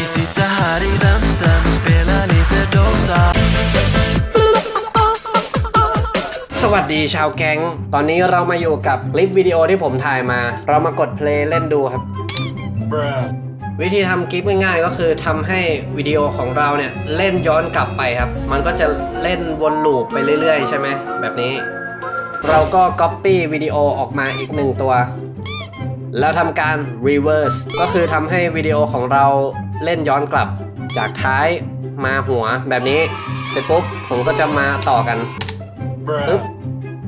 Vi sitter här i väntan och spelar lite Dota สวัสดีชาวแก๊ง ตอนนี้เรามาอยู่กับคลิปวิดีโอที่ผมถ่ายมา เรามากดเพลย์เล่นดูครับ วิธีทำคลิปง่ายๆก็คือทำให้วิดีโอของเราเนี่ยเล่นย้อนกลับไปครับ มันก็จะเล่นวนลูปไปเรื่อยๆ ใช่ไหมแบบนี้ เราก็ Copy วิดีโอออกมาอีกหนึ่งตัว แล้วทำการ reverse ก็คือทำให้วิดีโอของเราเล่นย้อนกลับ จากท้ายมาหัวแบบนี้ เสร็จปุ๊บ ผมก็จะมาต่อกันปึ๊บ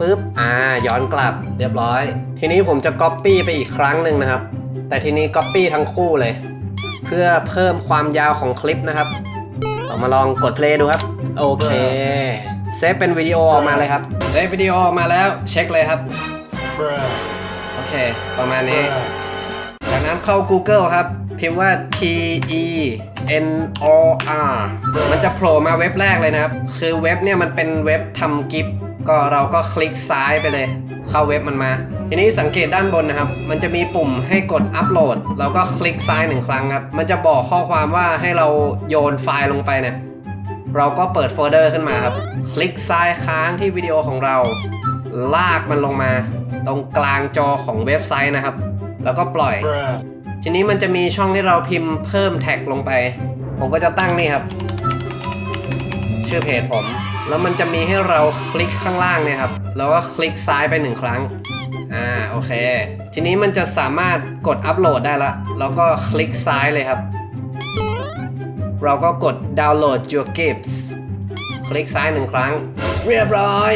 ปึ๊บอ่าย้อนกลับเรียบร้อย ทีนี้ผมจะ Copy ไปอีกครั้งหนึ่งนะครับ แต่ทีนี้ Copy ทั้งคู่เลย เพื่อเพิ่มความยาวของคลิปนะครับเรามาลองกด play ดูครับ โอเคเซฟเป็นวิดีโอออกมาเลยครับเซฟวิดีโอออกมาแล้วเช็คเลยครับโอ เค ประมาณนี้ จากนั้นเข้า Google ครับ พิมพ์ว่า T E N O R มันจะโผล่มาเว็บแรกเลยนะครับ คือเว็บเนี่ยมันเป็นเว็บทำกิฟต์ก็เราก็คลิกซ้ายไปเลย เข้าเว็บมันมา ทีนี้สังเกตด้านบนนะครับ มันจะมีปุ่มให้กดอัปโหลดเราก็คลิกซ้ายหนึ่งครั้งครับ มันจะบอกข้อความว่าให้เราโยนไฟล์ลงไปเนี่ย เราก็เปิดโฟลเดอร์ขึ้นมาครับ คลิกซ้ายค้างที่วิดีโอของเรา ลากมันลงมา ตรงกลางจอของเว็บไซต์นะครับ แล้วก็ปล่อย ทีนี้มันจะมีช่องให้เราพิมพ์เพิ่มแท็กลงไป ผมก็จะตั้งนี่ครับ ชื่อเพจผม แล้วมันจะมีให้เราคลิกข้างล่างเนี่ยครับ แล้วก็คลิกซ้ายไปหนึ่งครั้ง อ่าโอเค ทีนี้มันจะสามารถกดอัปโหลดได้ละ แล้วก็คลิกซ้ายเลยครับ เราก็กด download your gifts คลิกซ้ายหนึ่งครั้ง เรียบร้อย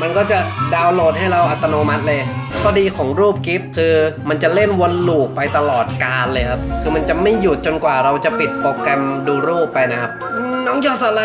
มันก็จะดาวน์โหลดให้เราอัตโนมัติเลย ข้อดีของรูปกิฟต์คือมันจะเล่นวนลูปไปตลอดกาลเลยครับ คือมันจะไม่หยุดจนกว่าเราจะปิดโปรแกรมดูรูปไปนะครับ น้องยอดอะไร